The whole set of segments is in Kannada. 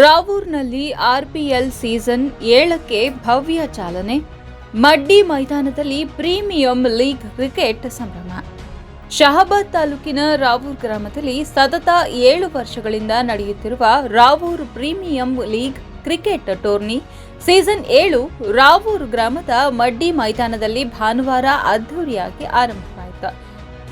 ರಾವೂರ್ನಲ್ಲಿ ಆರ್ಪಿಎಲ್ ಸೀಸನ್ ಏಳಕ್ಕೆ ಭವ್ಯ ಚಾಲನೆ, ಮಡ್ಡಿ ಮೈದಾನದಲ್ಲಿ ಪ್ರೀಮಿಯಂ ಲೀಗ್ ಕ್ರಿಕೆಟ್ ಸಂಭ್ರಮ. ಶಹಾಬಾದ್ ತಾಲೂಕಿನ ರಾವೂರ್ ಗ್ರಾಮದಲ್ಲಿ ಸತತ ಏಳು ವರ್ಷಗಳಿಂದ ನಡೆಯುತ್ತಿರುವ Ravoor premier league cricket tourney season ಏಳು ರಾವೂರ್ ಗ್ರಾಮದ ಮಡ್ಡಿ ಮೈದಾನದಲ್ಲಿ ಭಾನುವಾರ ಅದ್ಧೂರಿಯಾಗಿ ಆರಂಭವಾಯಿತು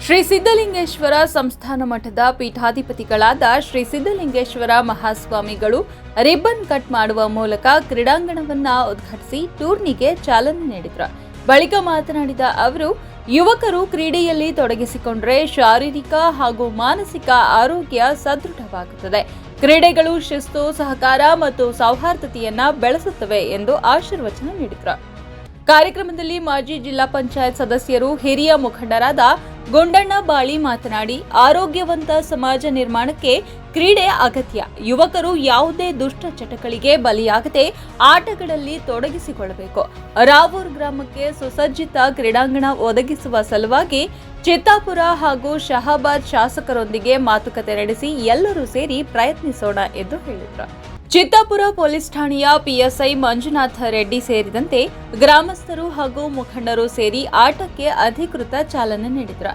ಶ್ರೀ ಸಿದ್ದಲಿಂಗೇಶ್ವರ ಸಂಸ್ಥಾನ ಮಠದ ಪೀಠಾಧಿಪತಿಗಳಾದ ಶ್ರೀ ಸಿದ್ದಲಿಂಗೇಶ್ವರ ಮಹಾಸ್ವಾಮಿಗಳು ರಿಬ್ಬನ್ ಕಟ್ ಮಾಡುವ ಮೂಲಕ ಕ್ರೀಡಾಂಗಣವನ್ನ ಉದ್ಘಾಟಿಸಿ ಟೂರ್ನಿಗೆ ಚಾಲನೆ ನೀಡಿದರು. ಬಳಿಕ ಮಾತನಾಡಿದ ಅವರು, ಯುವಕರು ಕ್ರೀಡೆಯಲ್ಲಿ ತೊಡಗಿಸಿಕೊಂಡರೆ ಶಾರೀರಿಕ ಹಾಗೂ ಮಾನಸಿಕ ಆರೋಗ್ಯ ಸದೃಢವಾಗುತ್ತದೆ. ಕ್ರೀಡೆಗಳು ಶಿಸ್ತು, ಸಹಕಾರ ಮತ್ತು ಸೌಹಾರ್ದತೆಯನ್ನ ಬೆಳೆಸುತ್ತವೆ ಎಂದು ಆಶೀರ್ವಚನ ನೀಡಿದರು. ಕಾರ್ಯಕ್ರಮದಲ್ಲಿ ಮಾಜಿ ಜಿಲ್ಲಾ ಪಂಚಾಯತ್ ಸದಸ್ಯರು ಹಿರಿಯ ಮುಖಂಡರಾದ ಗುಂಡಣ್ಣ ಬಾಳಿ ಮಾತನಾಡಿ, ಆರೋಗ್ಯವಂತ ಸಮಾಜ ನಿರ್ಮಾಣಕ್ಕೆ ಕ್ರೀಡೆ ಅಗತ್ಯ. ಯುವಕರು ಯಾವುದೇ ದುಷ್ಟ ಚಟಗಳಿಗೆ ಬಲಿಯಾಗದೆ ಆಟಗಳಲ್ಲಿ ತೊಡಗಿಸಿಕೊಳ್ಳಬೇಕು. ರಾವೂರ್ ಗ್ರಾಮಕ್ಕೆ ಸುಸಜ್ಜಿತ ಕ್ರೀಡಾಂಗಣ ಒದಗಿಸುವ ಸಲುವಾಗಿ ಚಿತ್ತಾಪುರ ಹಾಗೂ ಶಹಾಬಾದ್ ಶಾಸಕರೊಂದಿಗೆ ಮಾತುಕತೆ ನಡೆಸಿ ಎಲ್ಲರೂ ಸೇರಿ ಪ್ರಯತ್ನಿಸೋಣ ಎಂದು ಹೇಳಿದರು. ಚಿತ್ತಾಪುರ ಪೊಲೀಸ್ ಠಾಣೆಯ ಪಿಎಸ್ಐ ಮಂಜುನಾಥ ರೆಡ್ಡಿ ಸೇರಿದಂತೆ ಗ್ರಾಮಸ್ಥರು ಹಾಗೂ ಮುಖಂಡರು ಸೇರಿ ಆಟಕ್ಕೆ ಅಧಿಕೃತ ಚಾಲನೆ ನೀಡಿದರು.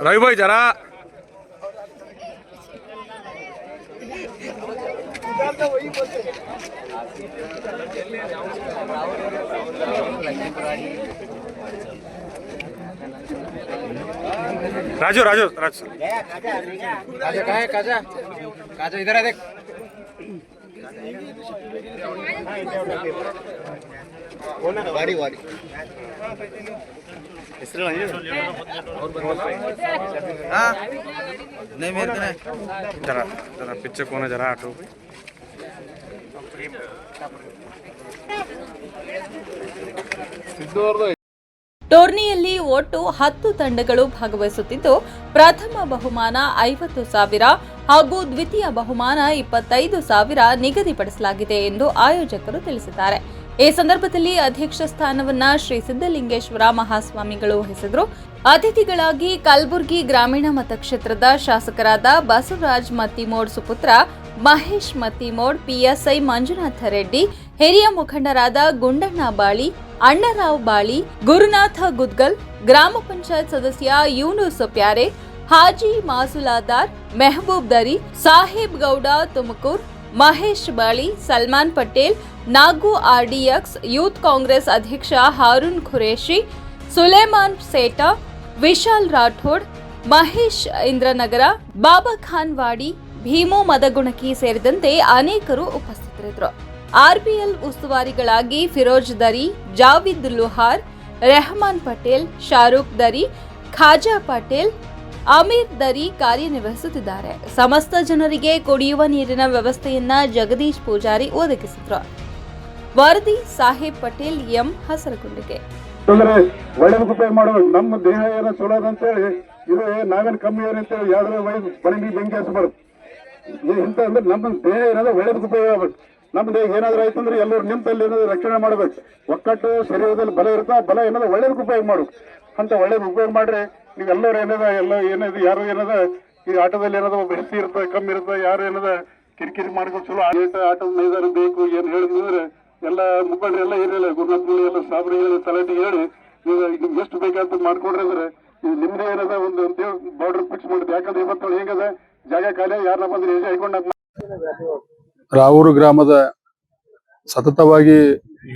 રવિભાઈ જરા राजू राजू राजू काजा काय आहे, काजा काजा इधर आ देख ವಾಡಿ ವಾಡಿ हाँ नहीं मेरे को नहीं जरा जरा पीछे कौन है जरा हटो ಟೂರ್ನಿಯಲ್ಲಿ ಒಟ್ಟು ಹತ್ತು ತಂಡಗಳು ಭಾಗವಹಿಸುತ್ತಿದ್ದು ಪ್ರಥಮ ಬಹುಮಾನ ಐವತ್ತು ಸಾವಿರ ಹಾಗೂ ದ್ವಿತೀಯ ಬಹುಮಾನ ಇಪ್ಪತ್ತೈದು ಸಾವಿರ ನಿಗದಿಪಡಿಸಲಾಗಿದೆ ಎಂದು ಆಯೋಜಕರು ತಿಳಿಸಿದ್ದಾರೆ. ಈ ಸಂದರ್ಭದಲ್ಲಿ ಅಧ್ಯಕ್ಷ ಸ್ಥಾನವನ್ನ ಶ್ರೀ ಸಿದ್ದಲಿಂಗೇಶ್ವರ ಮಹಾಸ್ವಾಮಿಗಳು ವಹಿಸಿದ್ರು. ಅತಿಥಿಗಳಾಗಿ ಕಲಬುರಗಿ ಗ್ರಾಮೀಣ ಮತಕ್ಷೇತ್ರದ ಶಾಸಕರಾದ ಬಸವರಾಜ್ ಮತ್ತಿಮೋಡ್ ಸುಪುತ್ರ, ಮಹೇಶ್ ಮತ್ತಿಮೋಡ್, ಪಿಎಸ್ಐ ಮಂಜುನಾಥ ರೆಡ್ಡಿ, ಹಿರಿಯ ಮುಖಂಡರಾದ ಗುಂಡಣ್ಣ ಬಾಳಿ, ಅಣ್ಣರಾವ್ ಬಾಳಿ, ಗುರುನಾಥ ಗುದ್ಗಲ್, ಗ್ರಾಮ ಪಂಚಾಯತ್ ಸದಸ್ಯ ಯೂನುಸ್ ಪ್ಯಾರೆ ಹಾಜಿ ಮಾಸುಲಾದಾರ್ ಮೆಹಬೂಬ್ ದರಿ, ಸಾಹೇಬ್ ಗೌಡ ತುಮಕೂರ್, ಮಹೇಶ್ ಬಾಳಿ, ಸಲ್ಮಾನ್ ಪಟೇಲ್, ನಾಗು ಆರ್ಡಿಎಕ್ಸ್, ಯೂತ್ ಕಾಂಗ್ರೆಸ್ ಅಧ್ಯಕ್ಷ ಹಾರೂನ್ ಖುರೇಶಿ ಸುಲೇಮಾನ್ ಸೇಟಾ ವಿಶಾಲ್ ರಾಠೋಡ್, ಮಹೇಶ್ ಇಂದ್ರನಗರ, ಬಾಬಾ ಖಾನ್ ವಾಡಿ, ಭೀಮು ಮದಗುಣಕಿ ಸೇರಿದಂತೆ ಅನೇಕರು ಉಪಸ್ಥಿತರಿದ್ದರು. ಆರ್ಬಿಎಲ್ ಉಸ್ತುವಾರಿಗಳಾಗಿ ಫಿರೋಜ್ ದರಿ, ಜಾವಿದ್ ಲುಹಾರ್, ರೆಹಮಾನ್ ಪಟೇಲ್ ಶಾರೂಕ್ ದರಿ, ಖಾಜಾ ಪಟೇಲ್ ಅಮೀರ್ ದರಿ ಕಾರ್ಯನಿರ್ವಹಿಸುತ್ತಿದ್ದಾರೆ. ಸಮಸ್ತ ಜನರಿಗೆ ಕುಡಿಯುವ ನೀರಿನ ವ್ಯವಸ್ಥೆಯನ್ನ ಜಗದೀಶ್ ಪೂಜಾರಿ ಒದಗಿಸಿದ್ರು. ವರದಿ ಸಾಹೇಬ್ ಪಟೇಲ್ ಎಂ ಹಸರಗುಂಡಿಗೆ. ಒಳ್ಳೇದಕ್ಕೆ ಉಪಯೋಗ ಮಾಡಬೇಕು ನಮ್ಮ ದೇಹ ಏನೋ ಚಲೋ ಅಂತೇಳಿ ಇದು ನಾವೇನು ಕಮ್ಮಿ ಅಂತ ಅಂತೇಳಿ ಯಾವ್ದಾರ ವಯಸ್ಸು ಬಣಗಿ ಬೆಂಕಿ ಹಚ್ಚಬಾರ್ದು ಇಂಥ ಅಂದ್ರೆ ನಮ್ಮ ದೇಹ ಏನಾದ್ರೆ ಒಳ್ಳೇದಕ್ಕೆ ಉಪಯೋಗ ಆಗ್ಬೇಕು. ನಮ್ಮ ದೇಹ ಏನಾದ್ರು ಆಯ್ತು ಅಂದ್ರೆ ಎಲ್ಲರೂ ನಿಂತಲ್ಲಿ ಏನಾದ್ರು ರಕ್ಷಣೆ ಮಾಡ್ಬೇಕು. ಒಕ್ಕಟ್ಟು ಶರೀರದಲ್ಲಿ ಬಲ ಇರುತ್ತಾ ಬಲ ಏನಾದ್ರು ಒಳ್ಳೇದಕ್ಕೆ ಉಪಯೋಗ ಮಾಡು ಅಂತ ಒಳ್ಳೇದು ಉಪಯೋಗ ಮಾಡ್ರೆ ನೀವೆಲ್ಲರೂ ಏನದ, ಎಲ್ಲ ಏನದ, ಯಾರು ಏನದ, ಈ ಆಟೋದಲ್ಲಿ ಏನದ, ಒಬ್ಬ ಹೆಚ್ಚು ಇರ್ತದೆ, ಕಮ್ಮಿ ಇರ್ತದೆ, ಯಾರು ಏನದ, ಕಿರಿಕಿರಿ ಮಾಡ್ಕೊಂಡು ಚಲೋ ಆಟ ಆಟದ ಮೈದಾನ ಬೇಕು, ಏನ್ ಹೇಳಿದ್ರೆ ಎಲ್ಲ ಮುಖಂಡ್ರೆ ಎಲ್ಲ ಏನಿಲ್ಲ ಗುರುನಾಥ್ಗಳು ಎಲ್ಲ ಸಾಬ್ರಿ ಹೇಳಿ, ತಲಾಟಿ ಹೇಳಿ ನಿಮ್ಗೆ ಎಷ್ಟು ಬೇಕಂತ ಮಾಡ್ಕೊಡ್ರಿ ಅಂದ್ರೆ ನಿಮ್ದೇ ಏನದ, ಒಂದು ಬಾರ್ಡರ್ ಫಿಕ್ಸ್ ಮಾಡುದು. ಯಾಕಂದ್ರೆ ಇವತ್ತು ಹೆಂಗದ, ಜಾಗ ಖಾಲಿ, ಯಾರನ್ನ ಬಂದ್ರೆ ಹೇಗೆ ಹಾಕೊಂಡಾಗ ರಾವೂರು ಗ್ರಾಮದ ಸತತವಾಗಿ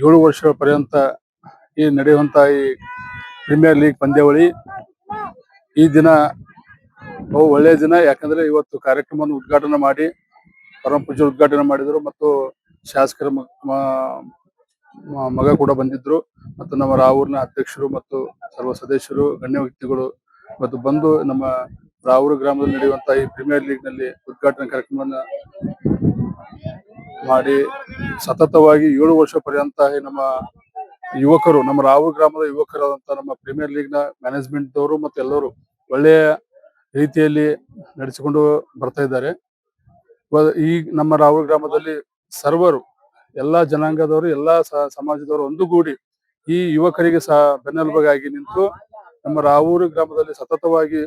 ಏಳು ವರ್ಷಗಳ ಪರ್ಯಂತ ಈ ನಡೆಯುವಂತ ಈ ಪ್ರೀಮಿಯರ್ ಲೀಗ್ ಪಂದ್ಯಾವಳಿ ಈ ದಿನ ಬಹು ಒಳ್ಳೆಯ ದಿನ. ಯಾಕಂದ್ರೆ ಇವತ್ತು ಕಾರ್ಯಕ್ರಮವನ್ನು ಉದ್ಘಾಟನೆ ಮಾಡಿ, ಪರಮ ಪೂಜೆ ಉದ್ಘಾಟನೆ ಮಾಡಿದರು ಮತ್ತು ಶಾಸಕರ ಮಗ ಕೂಡ ಬಂದಿದ್ರು. ಮತ್ತು ನಮ್ಮ ರಾವೂರಿನ ಅಧ್ಯಕ್ಷರು ಮತ್ತು ಸರ್ವ ಸದಸ್ಯರು, ಗಣ್ಯ ವ್ಯಕ್ತಿಗಳು ಮತ್ತು ಬಂದು ನಮ್ಮ ರಾವೂರು ಗ್ರಾಮದಲ್ಲಿ ನಡೆಯುವಂತಹ ಈ ಪ್ರೀಮಿಯರ್ ಲೀಗ್ನಲ್ಲಿ ಉದ್ಘಾಟನಾ ಕಾರ್ಯಕ್ರಮವನ್ನ ಮಾಡಿ, ಸತತವಾಗಿ ಏಳು ವರ್ಷ ಪರ್ಯಂತ ನಮ್ಮ ಯುವಕರು, ನಮ್ಮ ರಾವು ಗ್ರಾಮದ ಯುವಕರಾದಂತ ನಮ್ಮ ಪ್ರೀಮಿಯರ್ ಲೀಗ್ನ ಮ್ಯಾನೇಜ್ಮೆಂಟ್ ದವರು ಮತ್ತೆ ಎಲ್ಲರೂ ಒಳ್ಳೆಯ ರೀತಿಯಲ್ಲಿ ನಡೆಸಿಕೊಂಡು ಬರ್ತಾ ಇದ್ದಾರೆ. ಈ ನಮ್ಮ ರಾವೂರು ಗ್ರಾಮದಲ್ಲಿ ಸರ್ವರು, ಎಲ್ಲಾ ಜನಾಂಗದವರು, ಎಲ್ಲಾ ಸಮಾಜದವರು ಒಂದುಗೂಡಿ ಈ ಯುವಕರಿಗೆ ಸಹ ಬೆನ್ನೆಲುಬಾಗಿ ನಿಂತು ನಮ್ಮ ರಾವೂರು ಗ್ರಾಮದಲ್ಲಿ ಸತತವಾಗಿ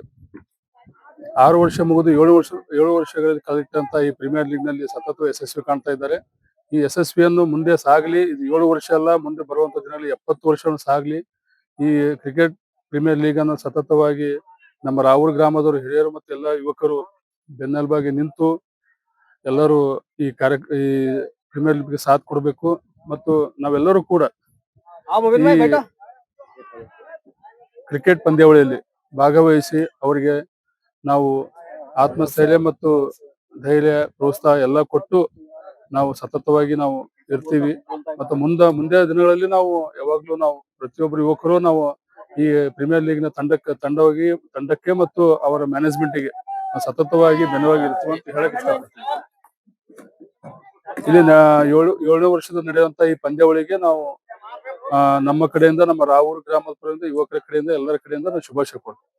ಆರು ವರ್ಷ ಮುಗಿದು ಏಳು ವರ್ಷ, ಏಳು ವರ್ಷಗಳಲ್ಲಿ ಕಲಿಟ್ಟಂತ ಈ ಪ್ರೀಮಿಯರ್ ಲೀಗ್ನಲ್ಲಿ ಸತತ ಯಶಸ್ವಿ ಕಾಣ್ತಾ ಇದ್ದಾರೆ. ಈ ಯಶಸ್ವಿಯನ್ನು ಮುಂದೆ ಸಾಗಲಿ. ಇದು ಏಳು ವರ್ಷ ಅಲ್ಲ ಮುಂದೆ ಬರುವಂತ ದಿನದಲ್ಲಿ ಎಪ್ಪತ್ತು ವರ್ಷ ಸಾಗಲಿ. ಈ ಕ್ರಿಕೆಟ್ ಪ್ರೀಮಿಯರ್ ಲೀಗ್ ಅನ್ನು ಸತತವಾಗಿ ನಮ್ಮ ರಾವೂರ್ ಗ್ರಾಮದವರು ಹಿರಿಯರು ಮತ್ತು ಎಲ್ಲ ಯುವಕರು ಬೆನ್ನೆಲುಬಾಗಿ ನಿಂತು ಎಲ್ಲರೂ ಈ ಕಾರ್ಯ ಈ ಪ್ರೀಮಿಯರ್ ಲೀಗ್ ಸಾಥ್ ಕೊಡಬೇಕು. ಮತ್ತು ನಾವೆಲ್ಲರೂ ಕೂಡ ಕ್ರಿಕೆಟ್ ಪಂದ್ಯಾವಳಿಯಲ್ಲಿ ಭಾಗವಹಿಸಿ ಅವರಿಗೆ ನಾವು ಆತ್ಮಸ್ಥೈರ್ಯ ಮತ್ತು ಧೈರ್ಯ ಪ್ರೋತ್ಸಾಹ ಎಲ್ಲ ಕೊಟ್ಟು ನಾವು ಸತತವಾಗಿ ನಾವು ಇರ್ತೀವಿ. ಮತ್ತು ಮುಂದ ಮುಂದೆ ದಿನಗಳಲ್ಲಿ ನಾವು ಯಾವಾಗ್ಲೂ ನಾವು ಪ್ರತಿಯೊಬ್ಬರು ಯುವಕರು ನಾವು ಈ ಪ್ರೀಮಿಯರ್ ಲೀಗ್ನ ತಂಡಕ್ಕೆ, ತಂಡವಾಗಿ, ತಂಡಕ್ಕೆ ಮತ್ತು ಅವರ ಮ್ಯಾನೇಜ್ಮೆಂಟ್ಗೆ ಸತತವಾಗಿ ಬೆನ್ನವಾಗಿ ಇರ್ತೀವಿ ಅಂತ ಹೇಳಕ್ ಇಷ್ಟ ಇಲ್ಲಿ ಏಳು, ಏಳನೇ ವರ್ಷದ ನಡೆಯುವಂತ ಈ ಪಂದ್ಯಾವಳಿಗೆ ನಾವು ನಮ್ಮ ಕಡೆಯಿಂದ, ನಮ್ಮ ರಾವೂರು ಗ್ರಾಮದ ಯುವಕರ ಕಡೆಯಿಂದ, ಎಲ್ಲರ ಕಡೆಯಿಂದ ನಾವು ಶುಭಾಶಯ ಕೊಡ್ತೀವಿ